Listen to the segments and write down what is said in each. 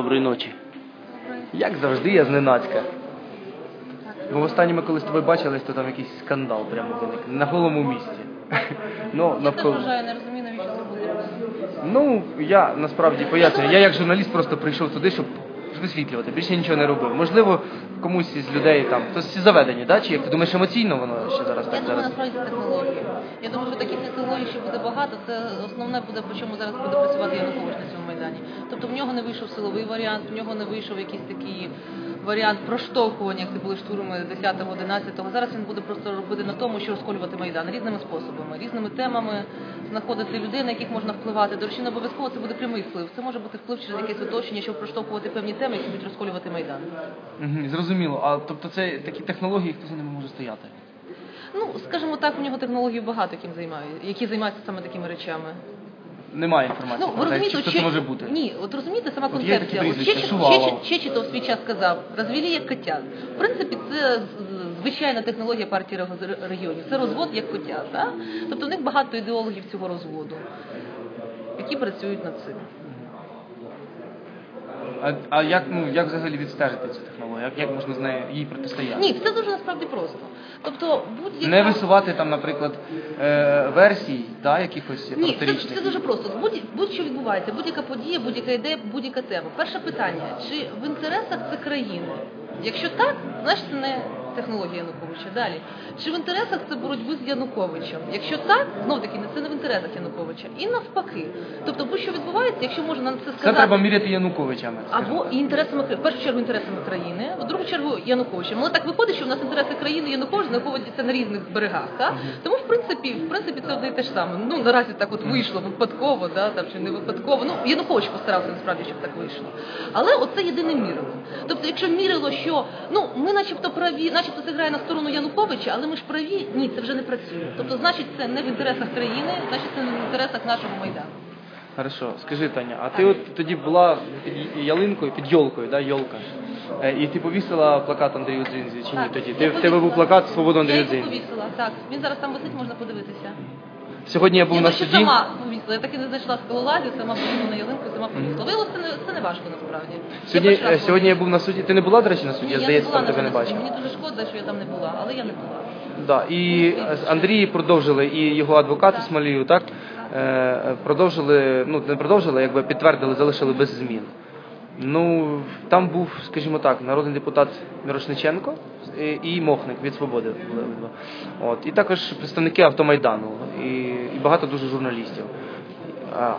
Доброї ночі. Як завжди, я зненацька. Бо останнє ми коли з тобою бачились, то там якийсь скандал прямо виник. На голому місці. Ну, Я навколо. вважаю, не розумію, навіщо це буде. Ну, я насправді пояснюю. Я як журналіст просто прийшов туди, щоб висвітлювати. Більше нічого не робив. Можливо, комусь із людей там. хтось всі заведені, да? Чи як ти думаєш, емоційно воно ще зараз Я так думаю, насправді технології. Я думаю, що таких технологій ще буде багато. Це основне буде, по чому зараз буде працювати Янукович на цьому майдані. Тобто в нього не вийшов силовий варіант, в нього не вийшов якийсь такий варіант проштовхування, як це були штурми 10-го, 11-го. Зараз він буде просто робити на тому, що розколювати майдан різними способами, різними темами, знаходити людей, на яких можна впливати. До речі, не обов'язково це буде прямий вплив. Це може бути вплив через якесь оточення, щоб проштовхувати певні теми, які будуть розколювати майдан. Угу, зрозуміло. А тобто це такі технології, хто за ними може стояти? Ну, скажімо так, у нього технологій багато, яким займають, які займаються саме такими речами. Немає інформації Ну, про ви те, розумієте, що це може бути. Ні, от розумієте, сама От є такі концепція. От прізвища, Чечет- Шувалов. Чечет- Чечетов в свій час сказав, розвели як котят. В принципі, це з- звичайна технологія партії рег- регіонів. Це розвод як котят. Тобто в них багато ідеологів цього розводу, які працюють над цим. А, а як, ну, як взагалі відстежити цю технологію? Як, як можна з нею їй протистояти? Ні, все дуже насправді просто. Тобто будь-яка... Не висувати там, наприклад, е, версій, да, якихось Ні, це, це дуже просто. Будь, будь-що відбувається, будь-яка подія, будь-яка ідея, будь-яка тема. Перше питання: чи в інтересах це країни? Якщо так, значить це не технологія Януковича. Далі. Чи в інтересах це боротьби з Януковичем? Якщо так, знов таки це не в інтересах Януковича. І навпаки. Тобто, будь-що відбувається, якщо можна нам це сказати, Це треба міряти Януковичами. Або і інтересами. В першу чергу інтересами країни, в другу чергу Януковича. Але так виходить, що в нас інтереси країни Янукович знаходяться на різних берегах. Так? Тому в принципі, в принципі, це одне і те ж саме. Ну наразі так от вийшло випадково, да, там чи не випадково. Ну Янукович постарався насправді, щоб так вийшло. Але оце єдине мірило. Тобто, якщо мірило, що ну ми, начебто, праві, начебто це грає на сторону Януковича, але ми ж праві, ні, це вже не працює. Тобто, значить, це не в інтересах країни, значить, це не в інтересах нашого майдану. Хорошо, скажи, Таня, а ти от тоді була під ялинкою, під йолкою, да, йолка. Е, І ти повісила плакат Андрію Дзінзі чи ні Так, тоді? я Ти, в тебе повісила. був плакат Свободу Андрію Я його Дзинзі. повісила, так. Він зараз там висить, можна подивитися. Сьогодні я був я на суді. сама я так і не знайшла скалолазі, сама повісила на ялинку, сама. Виявилося, це не, це не важко насправді. Сьогодні, Я е, сьогодні я був на суді. Ти не була, до речі, на суді? Ні, я здається, там тебе не бачив. Мені дуже шкода, що я там не була, але я не була. Да, і е, Андрій продовжили, і його адвокати Так. Смолію, так? Е, е, продовжили, ну не продовжили, якби підтвердили, залишили без змін. Ну, там був, скажімо так, народний депутат Мірошниченко і, Мохник від Свободи. були. От, і також представники автомайдану, і, і багато дуже журналістів.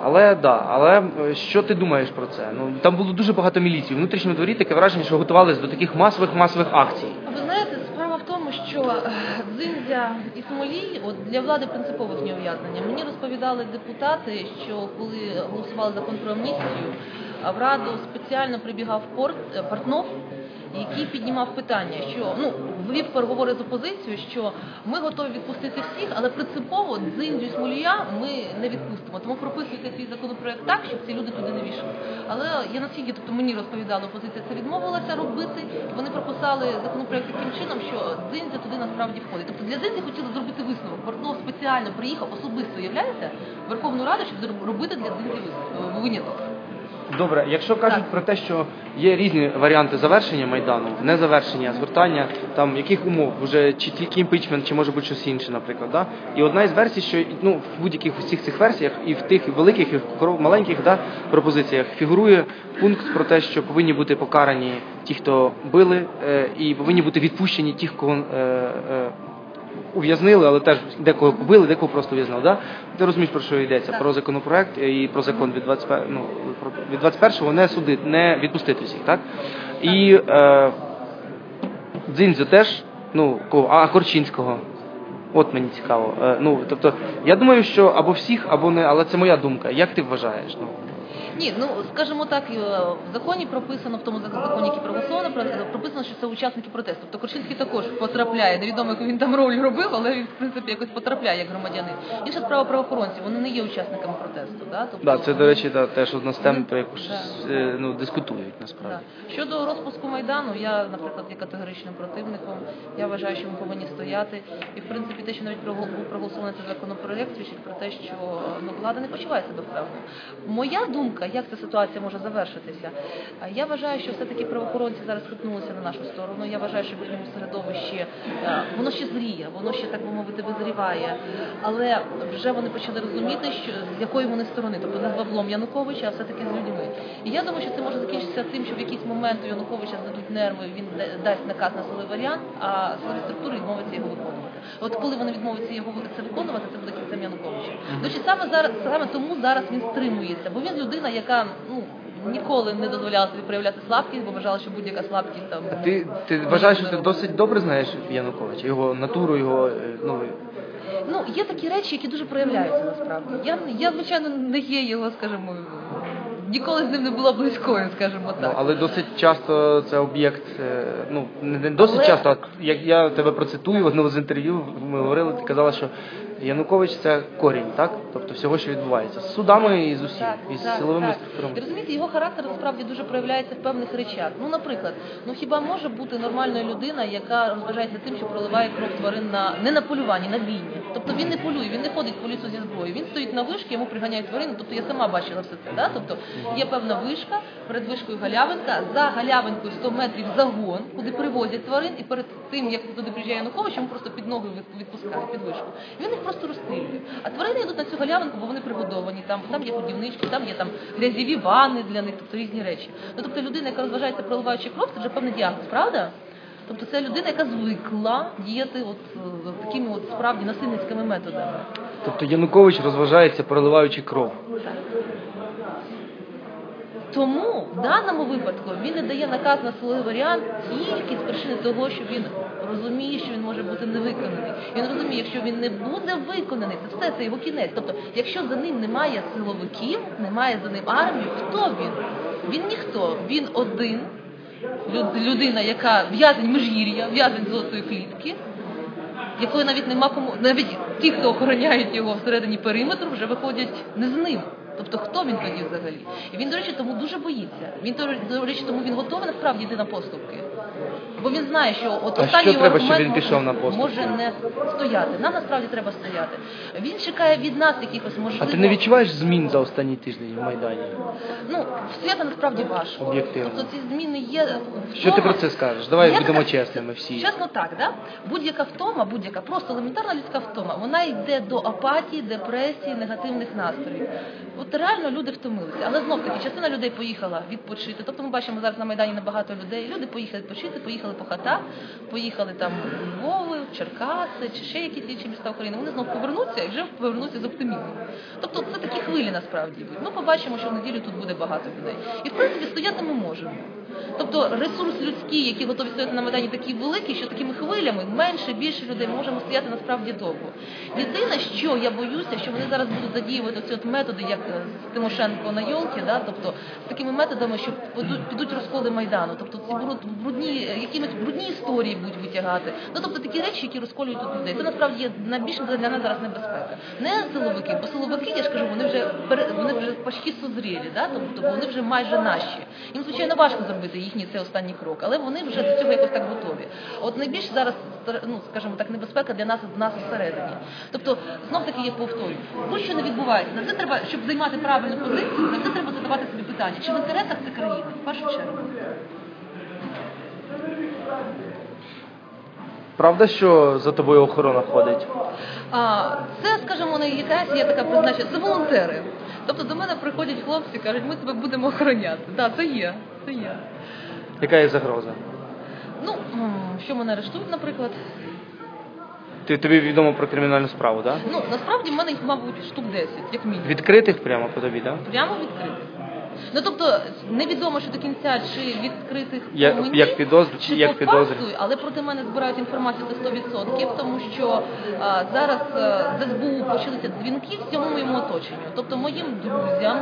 Але да, але е, що ти думаєш про це? Ну там було дуже багато міліції. В внутрішньому дворі таке враження, що готувалися до таких масових масових акцій. А Ви знаєте, справа в тому, що е, Дзиндзя і Смолій от для влади принципово їхнє ув'язнення. Мені розповідали депутати, що коли голосували закон про амністію, в раду спеціально прибігав порт е, Портнов, який піднімав питання, що ну ввів переговори з опозицією, що ми готові відпустити всіх, але принципово Дзиндзю Смолія ми не відпустимо. Тому прописуйте свій законопроект так, щоб ці люди туди не війшли. Але я наскільки тобто мені розповідали, опозиція це відмовилася робити. Вони прописали законопроект таким чином, що Дзиндзя туди насправді входить. Тобто для Дзиндзя хотіли зробити висновок. Портнов спеціально приїхав особисто, уявляєте, в Верховну Раду, щоб зроб- робити для Дзиндзі вис- е, виняток. Добре, якщо кажуть Так. про те, що є різні варіанти завершення майдану, не завершення, а згортання, там яких умов, вже чи тільки імпічмент, чи може бути щось інше, наприклад. Да? І одна із версій, що ну в будь-яких усіх цих версіях, і в тих великих, і в маленьких да, пропозиціях фігурує пункт про те, що повинні бути покарані ті, хто били, е, і повинні бути відпущені ті, кого. Ув'язнили, але теж декого побили, декого просто ув'язнили. Да? Ти розумієш, про що йдеться? Так. Про законопроект і про закон від 21, ну, від 21-го не судити, не відпустити всіх, так? І е, Дзиндзю теж, ну, кого? а Корчинського. От мені цікаво. Е, ну, тобто, я думаю, що або всіх, або не, але це моя думка. Як ти вважаєш? Ну, Ні, ну скажімо так, е, в законі прописано, в тому законі, який проголосовано, про- прописано, що це учасники протесту. Тобто Корчинський також потрапляє. Невідомо, яку він там роль робив, але він в принципі якось потрапляє як громадянин. Інша справа правоохоронці, вони не є учасниками протесту. Да? Тобто, да, це, до речі, да, теж одна з тем, про яку Да. е, ну, дискутують насправді. Так. Щодо розпуску майдану, я, наприклад, є категоричним противником. Я вважаю, що ми повинні стояти. І в принципі, те, що навіть був проголосований цей законопроект, свідчить про те, що ну влада не почуває себе впевнено. Моя думка думка, як ця ситуація може завершитися. Я вважаю, що все-таки правоохоронці зараз хитнулися на нашу сторону. Я вважаю, що в їхньому середовищі е, воно ще зріє, воно ще так би мовити визріває. Але вже вони почали розуміти, що з якої вони сторони, тобто не з баблом Януковича, а все-таки з людьми. І я думаю, що це може закінчитися тим, що в якийсь момент у Януковича здадуть нерви, він дасть наказ на силовий варіант, а силові структури відмовляться його виконувати. От коли вони відмовляться його це виконувати, це буде кінцем Януковича. До саме зараз саме тому зараз він стримується, бо він людина, яка ну. Ніколи не дозволяла собі проявляти слабкість, бо вважала, що будь-яка слабкість там Ти, ти вважаєш, що ти досить добре знаєш Януковича, його натуру, його е, ну Ну, є такі речі, які дуже проявляються насправді. Я, я звичайно, не є його, скажімо, ніколи з ним не була близькою, скажімо Ну, так. але досить часто це об'єкт, е, ну не досить Але- часто, а як я тебе процитую в одному з інтерв'ю, ми говорили, ти казала, що Янукович це корінь, так? Тобто всього, що відбувається з судами і з усім, і з силовими так. структурами. І розумієте, його характер насправді дуже проявляється в певних речах. Ну, наприклад, ну хіба може бути нормальною людина, яка розважається тим, що проливає кров тварин на не на полюванні, на війні. Тобто він не полює, він не ходить по лісу зі зброєю. Він стоїть на вишці, йому приганяють тварини. Тобто я сама бачила все це. Да? Тобто є певна вишка, перед вишкою галявинка, за галявинкою 100 метрів загон, куди привозять тварин, і перед тим як туди приїжджає Янукович, йому просто під ноги від- відпускають під вишку. Він їх просто розстрілює. А тварини йдуть на цю галявинку, бо вони пригодовані. Там там є будівнички, там є там грязєві ванни для них, тобто різні речі. Ну тобто людина, яка розважається проливаючи кров, це вже певний діагноз, правда? Тобто це людина, яка звикла діяти от е, такими от справді насильницькими методами. Тобто Янукович розважається, проливаючи кров. Так. Тому в даному випадку він не дає наказ на силовий варіант тільки з причини того, що він розуміє, що він може бути не виконаний. Він розуміє, якщо він не буде виконаний, це все це його кінець. Тобто, якщо за ним немає силовиків, немає за ним армії, хто він? Він ніхто, він один. Людина, яка в'язень межгір'я, в'язень золотої клітки, якої навіть нема кому, навіть ті, хто охороняють його всередині периметру, вже виходять не з ним. Тобто хто він тоді взагалі? І він, до речі, тому дуже боїться. Він до речі, тому він готовий насправді йти на поступки. Бо він знає, що от А останній що треба, щоб він пішов на поступки? може не стояти. Нам насправді треба стояти. Він чекає від нас якихось А ти не відчуваєш змін за останній тиждень в Майдані? Ну, стояти насправді важко. Об'єктивно. Тобто ці зміни є. в Що ти про це скажеш? Давай Я будемо така- чесними всі. Чесно так, да? будь-яка втома, будь-яка просто елементарна людська втома, вона йде до апатії, депресії, негативних настроїв. От реально люди втомилися. Але знов таки частина людей поїхала відпочити. Тобто ми бачимо зараз на Майдані набагато людей. Люди поїхали відпочити, поїхали по хатах, поїхали там у Львови, в Черкаси чи ще якісь інші міста України. Вони знов повернуться і вже повернуться з оптимізмом. Тобто це такі хвилі насправді. Ми побачимо, що в неділю тут буде багато людей. І в принципі стояти ми можемо. Тобто ресурс людський, які готові стояти на Майдані, такий великий, що такими хвилями менше, більше людей можемо стояти насправді довго. Єдине, що я боюся, що вони зараз будуть задіювати ці от методи, як е, Тимошенко на Йолки, да? тобто з такими методами, що підуть, підуть розколи Майдану. Тобто ці брудні, якимось брудні історії будуть витягати. Ну тобто такі речі, які розколюють тут людей. Це насправді є найбільшим для нас зараз небезпека. Не силовики, бо силовики, я ж кажу, вони вже вони вже почти созрілі, да? тобто вони вже майже наші. Їм звичайно важко зробити їхній цей останній крок, але вони вже до цього якось так готові. От найбільш зараз ну скажімо так, небезпека для нас в нас всередині. Тобто, знов таки я повторюю, будь-що не відбувається. На це треба, щоб займати правильну позицію, на це треба задавати собі питання, чи в інтересах це країни, в першу чергу. Правда, що за тобою охорона ходить? А це, скажімо, не якась є така призначена, це волонтери. Тобто до мене приходять хлопці, кажуть, ми тебе будемо охороняти. Так, це є, це є. Яка є загроза? Ну, що мене арештують, наприклад. Ти тобі відомо про кримінальну справу, так? Ну, насправді в мене їх, мабуть, штук 10, як мінімум. Відкритих прямо по тобі, так? Прямо відкритих. Ну тобто невідомо, що до кінця чи відкритих Як- мені, як підозр- чи як по але проти мене збирають інформацію це 100%, тому що а, зараз а, з СБУ почалися дзвінки всьому моєму оточенню, тобто моїм друзям,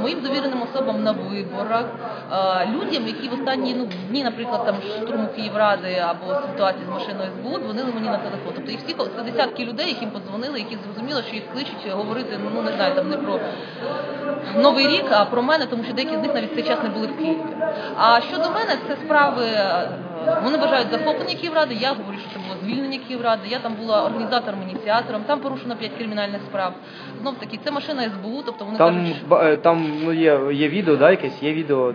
моїм довіреним особам на виборах, а, людям, які в останні ну, дні, наприклад, там штурму Київради або ситуації з машиною СБУ, дзвонили мені на телефон. Тобто їх всі це десятки людей, яким подзвонили, які зрозуміли, що їх кличуть говорити, ну не знаю, там не про Новий рік, а про мене, тому що деякі з них навіть цей час не були в Києві. А щодо мене, це справи е, Вони вважають захоплення Київради. Я говорю, що це було звільнення Київради. Я там була організатором, ініціатором. Там порушено 5 кримінальних справ. Знов таки, це машина СБУ, тобто вони Там, кажуть, що е, там ну, є, є відео, да, якесь? Є відео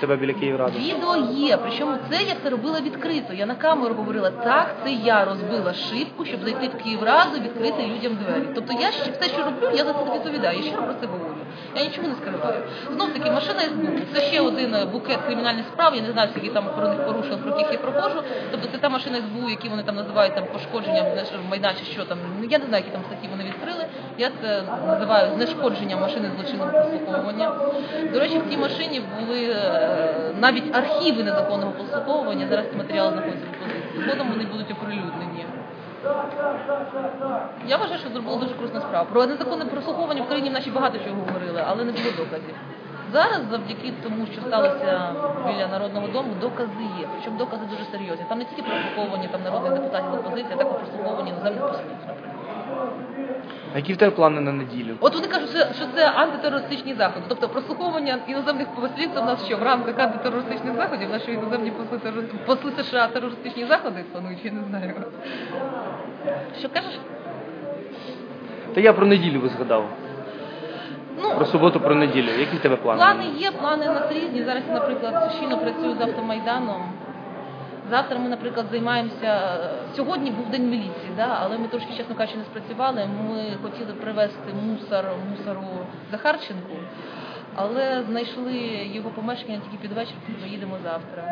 тебе біля Київради. Відео є, причому це я це робила відкрито. Я на камеру говорила, так, це я розбила шибку, щоб зайти в Київраду, відкрити людям двері. Тобто я ще все, що роблю, я за це відповідаю. Я щиро про це говорю. Я нічого не скриваю. Знов таки, машина СБУ. Це ще один е, букет кримінальних справ. Я не знаю, скільки там про них порушено, про яких я проходжу. Тобто це та машина СБУ, які вони там називають там пошкодженням майдан чи що там. Ну, Я не знаю, які там статті вони відкрили. Я це називаю знешкодженням машини злочинного прослуховування. До речі, в тій машині були е, навіть архіви незаконного прослуховування. Зараз ці матеріали знаходяться в позиції. Згодом вони будуть оприлюднені. Я вважаю, що зробила дуже корисну справу. Про незаконне прослуховування в країні в нашій багато чого говорили, але не було доказів. Зараз, завдяки тому, що сталося біля народного дому, докази є. Причому докази дуже серйозні. Там не тільки прослуховування там народних депутатів опозиції, а також прослуховування іноземних послів. А які в тебе плани на неділю? От вони кажуть, що, що це антитерористичні заходи. Тобто прослуховування іноземних послів це в нас що в рамках антитерористичних заходів, наші іноземні посли, посли США терористичні заходи планують, я не знаю. Що кажеш? Та я про неділю би згадав. Ну, Про суботу, про неділю. Які в тебе плани? Плани є, плани у нас різні. Зараз наприклад, щільно працюю з автомайданом. Завтра ми, наприклад, займаємося. Сьогодні був день міліції, да? але ми трошки, чесно кажучи, не спрацювали. Ми хотіли привезти мусор мусору Захарченку, але знайшли його помешкання тільки під вечір, тому їдемо завтра.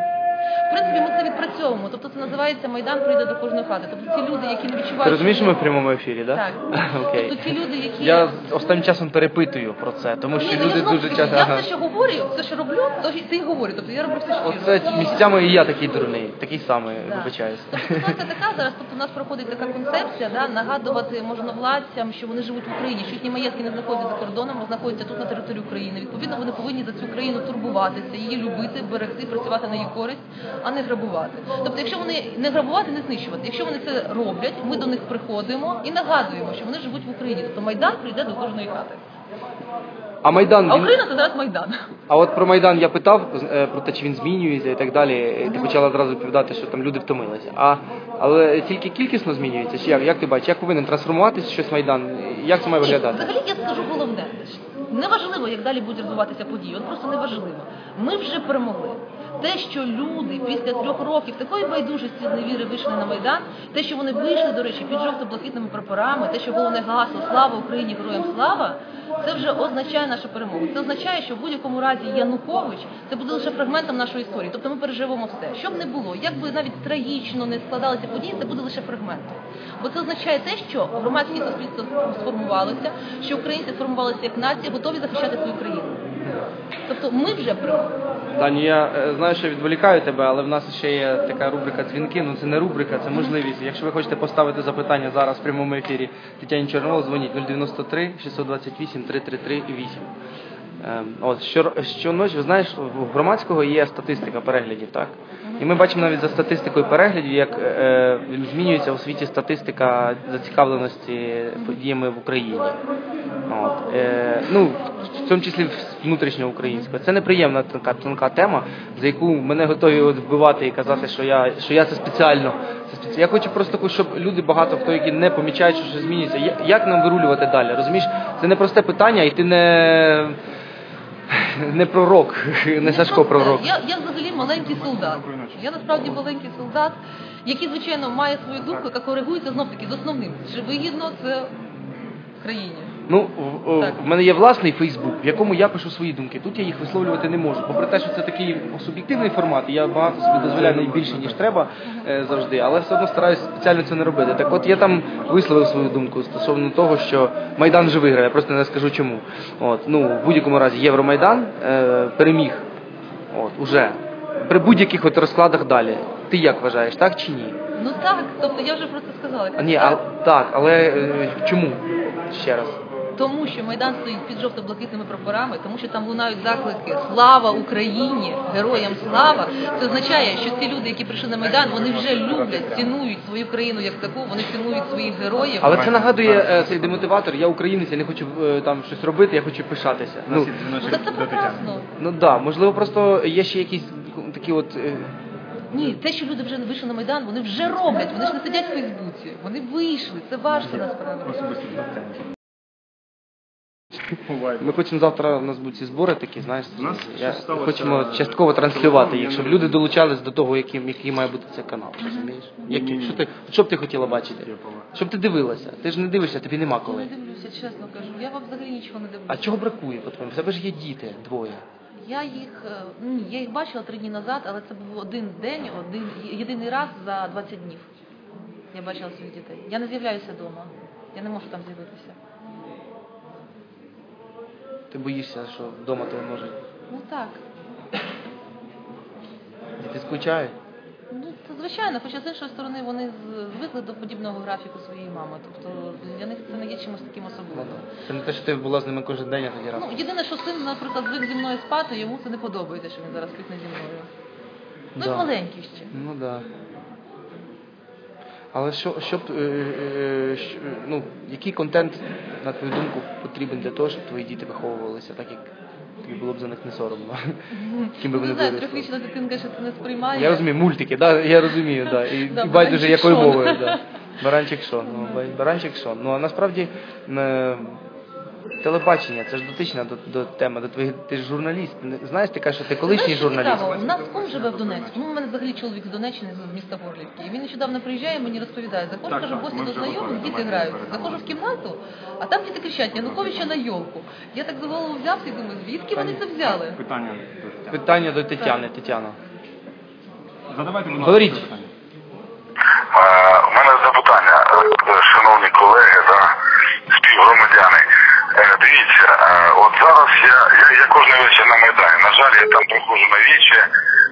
В принципі, ми це відпрацьовуємо. Тобто це називається Майдан прийде до кожної хати. Тобто ті люди, які не відчувають. Ти розумієш, що ми в прямому ефірі, да? Так. Окей. Тобто ті люди, які Я останнім часом перепитую про це, тому що ну, люди дуже часто. Я все, що говорю, все, що роблю, то ти й говорю. Тобто я роблю все, що Оце місцями і я такий дурний, такий самий, вибачаюсь. Тобто ситуація така зараз, тобто у нас проходить така концепція, да, нагадувати можновладцям, що вони живуть в Україні, що їхні маєтки не знаходяться за кордоном, а знаходяться тут на території України. Відповідно, вони повинні за цю країну турбуватися, її любити, берегти, працювати на її користь, а не грабувати. Тобто, якщо вони не грабувати, не знищувати, якщо вони це роблять, ми до них приходимо і нагадуємо, що вони живуть в Україні. Тобто Майдан прийде до кожної хати. А Майдан, А. Україна це зараз Майдан. а от про Майдан я питав е, про те, чи він змінюється і так далі. Ти почала одразу відповідати, що там люди втомилися. А але тільки кількісно змінюється? Чи як? Як ти бачиш, як повинен трансформуватися щось Майдан? Як це має виглядати? Взагалі я скажу головне. Неважливо, як далі будуть розвиватися події. От просто неважливо. Ми вже перемогли. Те, що люди після трьох років такої байдужості з невіри вийшли на майдан, те, що вони вийшли, до речі, під жовто-блакитними прапорами, те, що головне гасло Слава Україні, героям слава, це вже означає нашу перемогу. Це означає, що в будь-якому разі Янукович це буде лише фрагментом нашої історії. Тобто ми переживемо все. Що б не було, як би навіть трагічно не складалися події, це буде лише фрагментом. Бо це означає те, що громадське суспільство сформувалося, що українці сформувалися як нація, готові захищати свою країну. Тобто ми вже перемогли. Таню, я е, знаю, що відволікаю тебе, але в нас ще є така рубрика дзвінки. Ну це не рубрика, це можливість. Якщо ви хочете поставити запитання зараз в прямому ефірі Тетяні Чорновол, дзвоніть 093 628 333 8. Ем, От що щоночі, ви знаєш, в громадського є статистика переглядів, так? І ми бачимо навіть за статистикою переглядів, як е, е, змінюється у світі статистика зацікавленості подіями в Україні. От, е, ну, в тому числі внутрішньоукраїнською. Це неприємна тонка, тонка тема, за яку мене готові от вбивати і казати, що я, що я це спеціально. Це спеці... Я хочу просто, таку, щоб люди багато хто, які не помічають, що змінюється. Як нам вирулювати далі? Розумієш, це не просте питання, і ти не, не пророк, не Сашко пророк. Я, я взагалі маленький солдат. Я насправді маленький солдат, який, звичайно, має свою думку, яка коригується знов таки з основним. Чи вигідно це країні? Ну, в, в- Так. в мене є власний Фейсбук, в якому я пишу свої думки. Тут я їх висловлювати не можу. Попри те, що це такий суб'єктивний формат, і я багато собі дозволяю навіть більше, ніж треба е, завжди, але все одно стараюся спеціально це не робити. Так от я там висловив свою думку стосовно того, що Майдан вже виграє, я просто не скажу чому. От, ну, в будь-якому разі Євромайдан е, переміг. От, уже. При будь-яких от розкладах далі. Ти як вважаєш, так чи ні? Ну так, тобто я вже про це сказала. А, ні, а так, але е, чому? Ще раз. Тому що Майдан стоїть під жовто-блакитними прапорами, тому що там лунають заклики Слава Україні! Героям слава! Це означає, що ці люди, які прийшли на Майдан, вони вже люблять, цінують свою країну як таку, вони цінують своїх героїв. Але це нагадує е, цей демотиватор. Я українець, я не хочу е, там щось робити, я хочу пишатися. Ну, Ну, так це прекрасно. ну да, можливо, просто є ще якісь такі от. е, Ні, те, що люди вже вийшли на Майдан, вони вже роблять, вони ж не сидять в Фейсбуці. Вони вийшли, це важко насправді. Особисто. Ми хочемо завтра у нас будуть ці збори такі, знаєш, У нас я, щось сталося, хочемо е, частково транслювати їх, щоб люди долучались до того, яким який має бути цей канал. Розумієш? Ні-ні-ні. що ти що б ти хотіла бачити? Щоб ти дивилася. Ти ж не дивишся, тобі нема Я не дивлюся, чесно кажу. Я вам взагалі нічого не дивлюся. А чого бракує? по-твоєму? В тебе ж є діти двоє. Я їх е, ні, я їх бачила три дні назад, але це був один день, один єдиний раз за 20 днів. Я бачила своїх дітей. Я не з'являюся вдома. Я не можу там з'явитися. Ти боїшся, що вдома тебе можуть. Ну так. Діти скучають. Ну, це звичайно, хоча з іншої сторони вони звикли до подібного графіку своєї мами. Тобто для них це не є чимось таким особливим. Це не те, що ти була з ними кожен день, а тоді раз. Ну, єдине, що син, наприклад, звик зі мною спати, йому це не подобається, що він зараз спить не зі мною. Ну, Да. маленький ще. Ну так. Да. Але що, щоб е, е, що- ну, який контент, на твою думку, потрібен для того, щоб твої діти виховувалися, так як тобі було б за них не соромно? Ким би вони знаю, виросли? трьохрічна дитинка ще це не сприймає. Я розумію, мультики, да, я розумію, да. І, і байдуже якою мовою, да. Баранчик Шон. Ну, баранчик Шон. Ну а насправді е, телебачення, це ж дотична до, до теми, до твоїх. Ти ж журналіст. Не- Знаєш, ти кажеш, що ти колишній журналіст. Цікаво, у нас кум живе в Донецьку. Ну, у мене взагалі чоловік з Донеччини, з міста Горлівки. І він нещодавно приїжджає, мені розповідає. Заходжу, в гості до знайомих, діти грають. Заходжу в кімнату, а там діти кричать, Януковича на йолку. Я так за голову взявся і думаю, звідки вони це взяли? Питання до Тетяни. Питання до Тетяни. Тетяна. Задавайте, будь ласка, Говоріть. питання. Е, У мене запитання, шановні колеги та співгромадяни. Е, Дивіться, е, от зараз я, я, я кожен вечір на Майдані. На жаль, я там приходжу на віче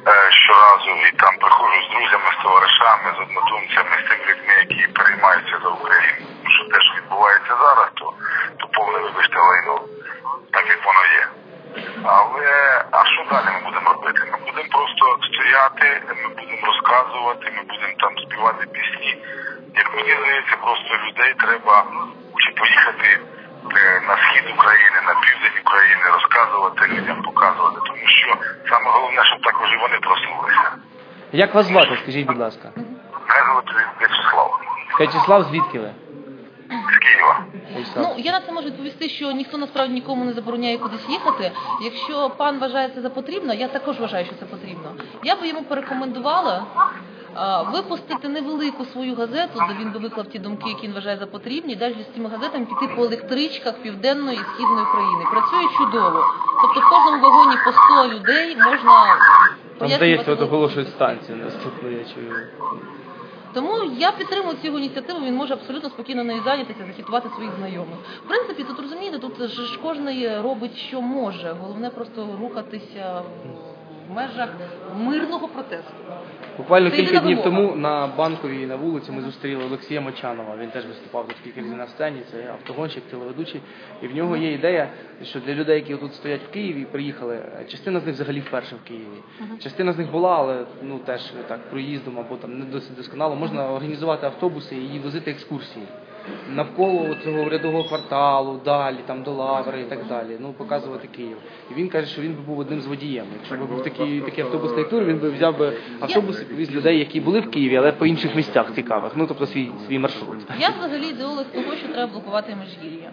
е, щоразу і там приходжу з друзями, з товаришами, з однодумцями, з тими людьми, які переймаються за Україну. Що те, що відбувається зараз, то, то повне вибачте лайно, так як воно є. Але а що далі ми будемо робити? Ми будемо просто стояти, ми будемо розказувати, ми будемо там співати пісні. Як мені здається, просто людей треба чи поїхати на схід України, на південь України, розказувати людям, показувати. Тому що саме головне, щоб також і вони проснулися. Як вас звати, скажіть, будь ласка? Мене звати В'ячеслав Вячеслав, звідки ви? з Києва. Ну, я на це можу відповісти, що ніхто насправді нікому не забороняє кудись їхати. Якщо пан вважає це за потрібно, я також вважаю, що це потрібно. Я би йому порекомендувала випустити невелику свою газету, де він би виклав ті думки, які він вважає за потрібні, далі з цими газетами піти по електричках південної і східної України. Працює чудово. Тобто в кожному вагоні по 100 людей можна Там здається, от оголошують станцію наступну, я чую. тому я підтримую цю ініціативу. Він може абсолютно спокійно нею зайнятися, захитувати своїх знайомих. В принципі, тут розумієте, тут ж ж кожен робить, що може. Головне просто рухатися в межах мирного протесту. Буквально Це кілька днів тому на банковій на вулиці ми зустріли Олексія Мочанова. Він теж виступав тут кілька разів на сцені. Це автогонщик, телеведучий. І в нього є ідея, що для людей, які тут стоять в Києві, приїхали. Частина з них взагалі вперше в Києві. Частина з них була, але ну теж так проїздом або там не досить досконало. Можна організувати автобуси і возити екскурсії. Навколо цього рядового кварталу, далі, там до лаври і так далі. Ну показувати Київ. І він каже, що він би був одним з водієм. Якщо б був такий, такий автобусний тур, він би взяв би автобус і повіз людей, які були в Києві, але по інших місцях цікавих. Ну тобто свій свій маршрут. Я взагалі ідеолог того, що треба блокувати межгір'я.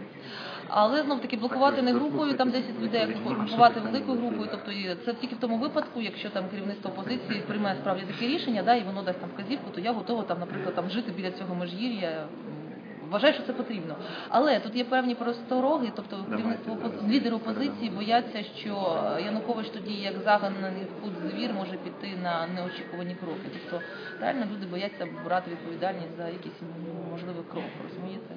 Але знов таки блокувати не групою, там 10 людей, а блокувати великою групою. Тобто це тільки в тому випадку, якщо там керівництво опозиції приймає справді таке рішення, да, і воно дасть там вказівку, то я готова там, наприклад, там жити біля цього межгір'я. Вважаю, що це потрібно. Але тут є певні простороги, тобто керівництво лідери опозиції бояться, що Янукович тоді, як загананий в кут звір, може піти на неочікувані кроки. Тобто реально люди бояться брати відповідальність за якийсь можливий крок, розумієте?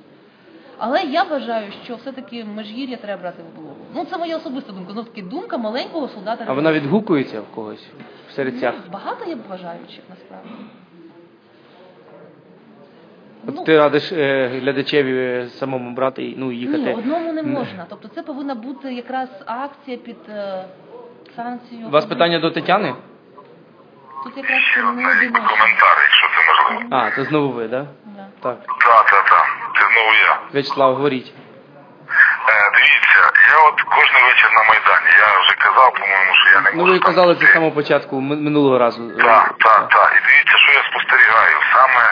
Але я вважаю, що все-таки межгір'я треба брати в облогу. Ну це моя особиста думка. Знов таки думка маленького солдата. А вона відгукується в когось в серцях. Ну, багато є бажаючих насправді. Ну, От ти радиш е, глядачеві самому брати і ну їхати. Ні, одному не можна. Тобто це повинна бути якраз акція під е, санкцією. У вас питання до Тетяни? Тут якраз Ще це не одиночне. коментар, якщо це можливо. А, це знову ви, да? Да. Так. Так, так, так. Це знову я. Вячеслав, говоріть. Е, Дивіться, я от кожен вечір на Майдані. Я вже казав, по-моєму, що я не Ну можу. ви там казали це з самого початку ми- минулого разу. Так, так, так. І дивіться, що я спостерігаю. Саме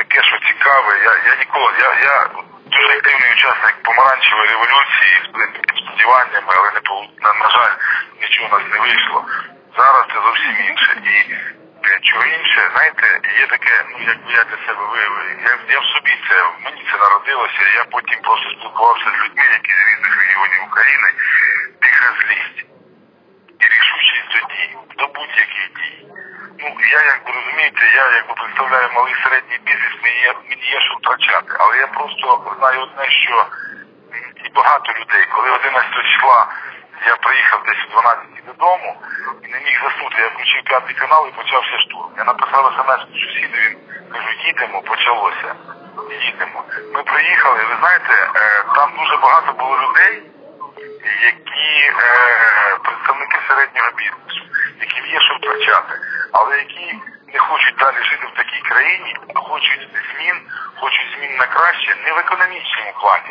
таке, що цікаве, я, я ніколи, я, я дуже активний учасник помаранчевої революції з сподіваннями, але не на, на жаль, нічого у нас не вийшло. Зараз це зовсім інше. І чого інше, знаєте, є таке, ну якби я для себе виявив, я, я в собі це, мені це народилося, я потім просто спілкувався з людьми, які з різних регіонів України, тиха злість і рішучість до дій, до будь-яких дій. Ну, я якби розумієте, я якби представляю малий середній бізнес, мені є, мені є що втрачати. Але я просто знаю одне, що і багато людей, коли 11 числа я приїхав десь о 12 додому і не міг заснути, я включив п'ятий канал і почався штурм. Я написав смс сусідові, кажу, їдемо, почалося. Їдемо. Ми приїхали, ви знаєте, е, там дуже багато було людей, які е, представники середнього бізнесу, яким є що втрачати, але які не хочуть далі жити в такій країні, а хочуть змін, хочуть змін на краще, не в економічному плані,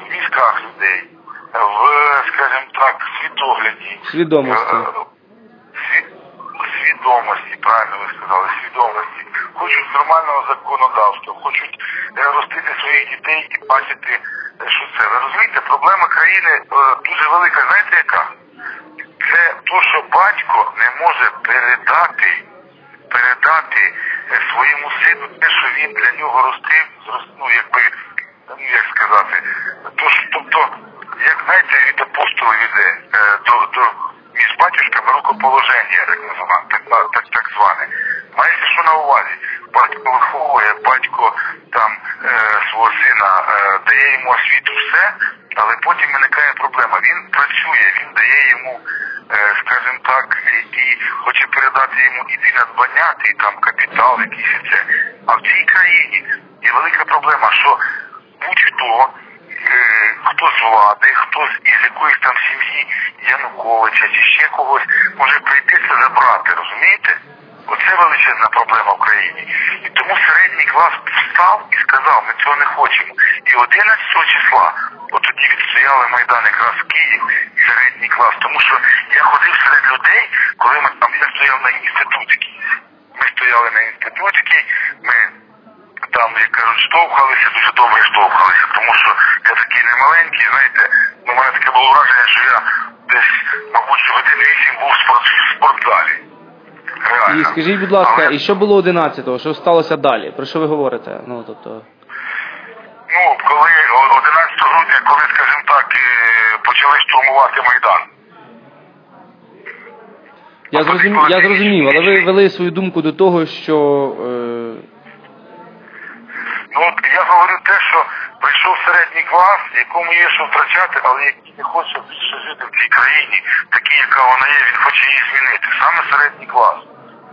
в мізках людей, в, скажімо так, світогляді. Свідомості. Е, Свідомості, правильно ви сказали, свідомості. Хочуть нормального законодавства, хочуть е, ростити своїх дітей і бачити, що це. Ви розумієте, проблема країни е, дуже велика. Знаєте яка? Це то, що батько не може передати, передати е, своєму сину те, що він для нього ростив, ну якби, ну як сказати, то, що- тобто, як знаєте, від апостолів іде е, до, до між батюшками рукоположення, так називаємо, так, так, так зване. Мається що на увазі? Батько виховує, батько там е, свого сина е, дає йому освіту все, але потім виникає проблема. Він працює, він дає йому, е, скажімо так, і, хоче передати йому і ті надбання, і там капітал, якийсь і це. А в цій країні є велика проблема, що будь-хто, е, хто з влади, хто з із якоїсь там сім'ї Януковича чи ще когось може прийти це забрати, розумієте? Оце величезна проблема в країні. І тому середній клас встав і сказав, ми цього не хочемо. І 11 числа, от тоді відстояли Майдан якраз в Київ, середній клас, тому що я ходив серед людей, коли ми там, я стояв на інститутській. Ми стояли на інститутській, ми там, як кажуть, штовхалися, дуже добре штовхалися, тому що я такий немаленький, знаєте, ну, мене таке було враження, що я десь, мабуть, годин вісім був в спортзалі. І скажіть, будь ласка, Але, і що було 11-го? Що сталося далі? Про що ви говорите? Ну тобто. Ну, коли 11 грудня, коли, скажімо так, е, почали штурмувати Майдан. Я зрозумів, я зрозумів, але ви вели свою думку до того, що е, Ну, от я говорю те, що прийшов середній клас, якому є що втрачати, але який не хоче більше жити в цій країні, такий, яка вона є, він хоче її змінити. Саме середній клас.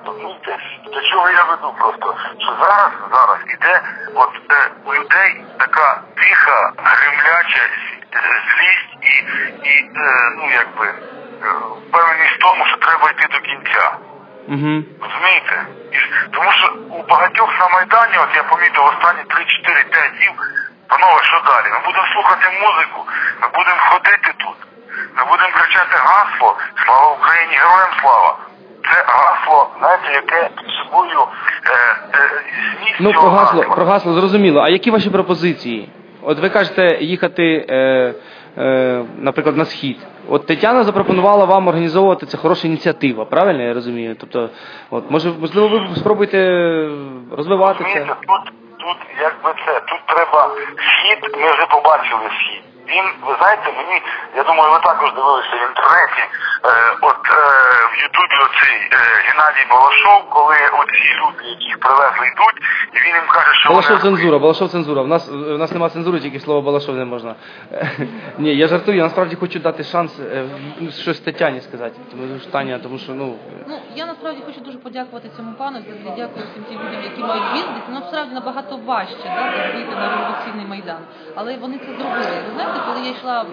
Розумієте, до чого я веду просто? Що зараз, зараз іде от е, у людей така тиха, гремляча злість і, і е, ну якби е, впевненість в тому, що треба йти до кінця. угу. Розумієте? І Тому що у багатьох на Майдані, от я помітив останні 3-4-5 днів, панове, що далі? Ми будемо слухати музику, ми будемо ходити тут, ми будемо кричати гасло Слава Україні, героям слава! Це гасло, знаєте, яке собою е, е, зміст Ну, цього про гасло, гасла. про гасло зрозуміло. А які ваші пропозиції? От ви кажете їхати, е, е, наприклад, на схід. От Тетяна запропонувала вам організовувати це хороша ініціатива, правильно я розумію? Тобто, от може, можливо, ви спробуєте розвивати це. Розумієте, тут, тут якби це, тут треба схід, ми вже побачили схід. Він, ви знаєте, мені, я думаю, ви також дивилися в інтернеті, е, от е, в Ютубі оцей е, Геннадій Балашов, коли оці люди, яких привезли, йдуть, і він їм каже, що Балашов вони... цензура, Балашов цензура. В нас в нас немає цензури, тільки слово Балашов не можна. Ні, я жартую, я насправді хочу дати шанс е, щось Тетяні сказати. Тому що Таня, тому що ну. Ну я насправді хочу дуже подякувати цьому пану. Дякую всім тим людям, які мають бізнес. Ну насправді набагато важче да, вийти на революційний майдан. Але вони це зробили. Ви знаєте, коли я йшла м,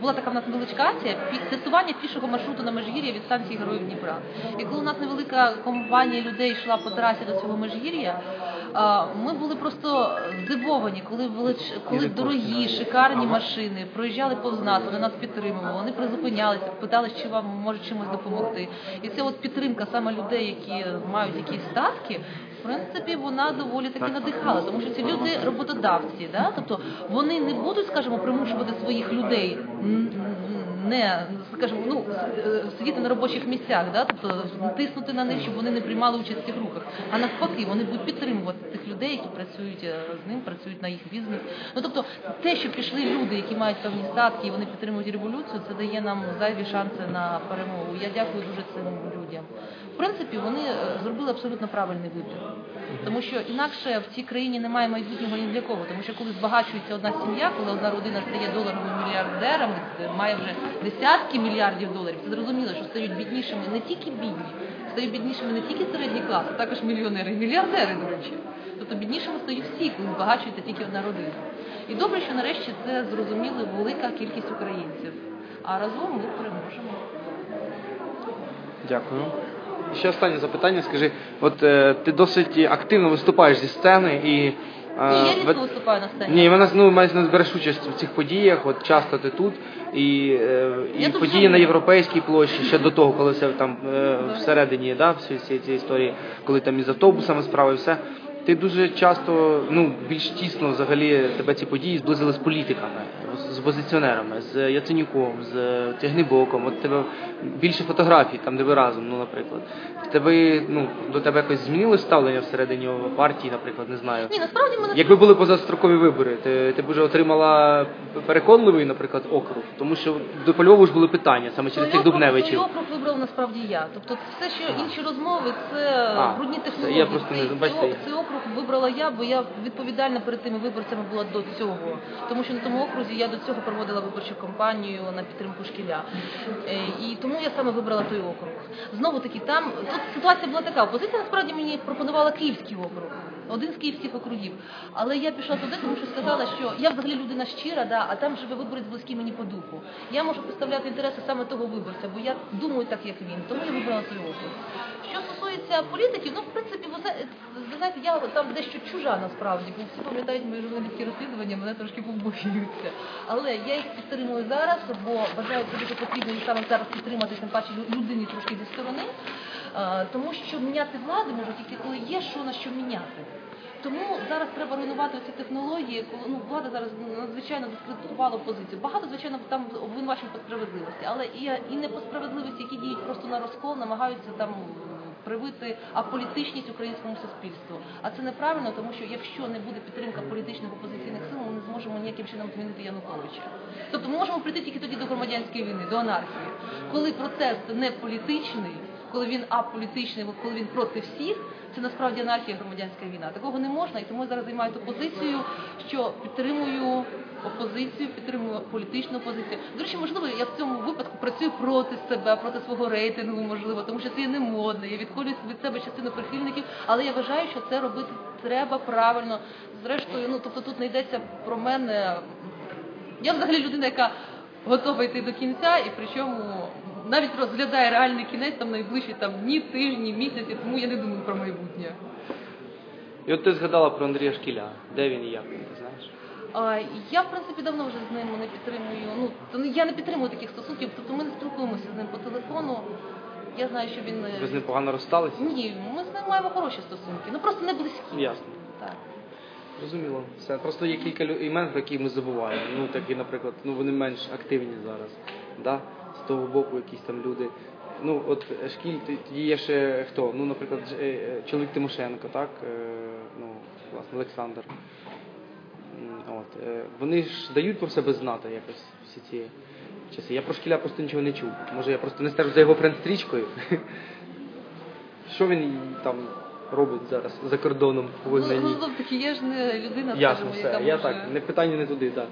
була така в нас невеличка акція тестування пішого маршруту на Межгір'я від станції Героїв Дніпра. І коли у нас невелика компанія людей йшла по трасі до цього Межгір'я, Ми були просто здивовані, коли були ч- коли дорогі, шикарні машини проїжджали повз нас, вони нас підтримували, вони призупинялися, питали, чи вам може чимось допомогти. І це от підтримка саме людей, які мають якісь статки. Принципі, вона доволі таки надихала, тому що ці люди роботодавці, да? тобто вони не будуть, скажімо, примушувати своїх людей не скажімо, ну е, сидіти на робочих місцях, да? тобто тиснути на них, щоб вони не приймали участь в рухах. А навпаки, вони будуть підтримувати тих людей, які працюють е, з ним, працюють на їх бізнес. Ну тобто, те, що пішли люди, які мають певні статки, і вони підтримують революцію, це дає нам зайві шанси на перемогу. Я дякую дуже цим людям. В принципі, вони е, зробили абсолютно правильний вибір. Тому що інакше в цій країні немає майбутнього ні для кого. Тому що коли збагачується одна сім'я, коли одна родина стає доларовими мільярдерами, має вже десятки мільярдів доларів, це зрозуміло, що стають біднішими не тільки бідні, стають біднішими не тільки середній клас, а також мільйонери і мільярдери, до речі. Тобто біднішими стають всі, коли збагачується тільки одна родина. І добре, що нарешті це зрозуміли велика кількість українців. А разом ми переможемо. Дякую. Ще останнє запитання. Скажи, от е, ти досить активно виступаєш зі сцени і. Е, я рідко виступаю на сцені. Ні, вона ну, майже не береш участь в цих подіях, от часто ти тут, і, е, і тут події на європейській площі ще до того, коли все там е, всередині, да, всі цієї ці історії, коли там із автобусами справи, все. Ти дуже часто, ну більш тісно взагалі тебе ці події зблизили з політиками, з- опозиціонерами, з Яценюком, з Тягнибоком. От тебе більше фотографій, там де ви разом, ну наприклад. В тебе ну до тебе якось змінилось ставлення всередині партії, наприклад, не знаю. Ні, насправді мене Якби були позастрокові вибори, ти, ти б вже отримала переконливий, наприклад, округ, тому що до по Львову ж були питання саме через цих дубневичів. округ вибрав насправді я. Тобто все, що інші розмови, це А, брудні технології. я просто не- бачите, цей, цей округ вибрала я, бо я відповідальна перед тими виборцями була до цього. Тому що на тому окрузі я до цього проводила виборчу кампанію на підтримку шкіля. Е, І тому я саме вибрала той округ. Знову таки, там тут ситуація була така. Опозиція насправді мені пропонувала Київський округ. Один з київських округів. Але я пішла туди, тому що сказала, що я взагалі людина щира, да, а там живе виборець близький мені по духу. Я можу представляти інтереси саме того виборця, бо я думаю так, як він. Тому я вибрала той округ. Що стосується політиків, ну в принципі, ви знаєте, я там дещо чужа насправді, бо всі пам'ятають мої журналістські розслідування, мене трошки побоюються. Але я їх підтримую зараз, бо це дуже потрібно саме зараз підтримати, тим паче людині трошки зі сторони. Е, Тому що міняти влади може тільки коли є що на що міняти. Тому зараз треба руйнувати ці технології, коли ну влада зараз надзвичайно дискредитувала опозицію. Багато звичайно там обвинувачень по справедливості, але і, і не по справедливості, які діють просто на розкол, намагаються там привити аполітичність українському суспільству. А це неправильно, тому що якщо не буде підтримка політичних опозиційних сил, ми не зможемо ніяким чином змінити Януковича. Тобто ми можемо прийти тільки тоді до громадянської війни, до анархії, коли процес не політичний, коли він аполітичний, коли він проти всіх. Це насправді анархія громадянська війна. Такого не можна, і тому я зараз займаю ту позицію, що підтримую опозицію, підтримую політичну опозицію. До речі, можливо, я в цьому випадку працюю проти себе, проти свого рейтингу, можливо, тому що це є не модно. Я відходжу від себе частину прихильників, але я вважаю, що це робити треба правильно. Зрештою, ну тобто тут не йдеться про мене. Я взагалі людина, яка готова йти до кінця, і причому навіть розглядає реальний кінець там найближчі там дні, тижні, місяці, тому я не думаю про майбутнє. І от ти згадала про Андрія Шкіля. Де він і як він, ти знаєш? А, я, в принципі, давно вже з ним не підтримую. Ну, то я не підтримую таких стосунків, тобто ми не спілкуємося з ним по телефону. Я знаю, що він. е, Ви з ним погано розсталися? Ні, ми з ним маємо хороші стосунки. Ну просто не близькі. Ясно. Так. Зрозуміло. Все. Просто є кілька лю- імен, про які ми забуваємо. Ну такі, наприклад, ну вони менш активні зараз. Да? Того боку якісь там люди. Ну, от е, шкіль, тоді є ще хто? Ну, наприклад, е, е, чоловік Тимошенко, так? Ну, власне, Олександр. От. Вони ж дають про себе знати якось всі ці часи. Я про шкіля просто нічого не чув. Може я просто не стежу за його френд-стрічкою. Що він там робить зараз за кордоном у Ну, ну, знов я ж не людина, Ясно, скажімо, яка все. Я може... так, не питання не туди, так.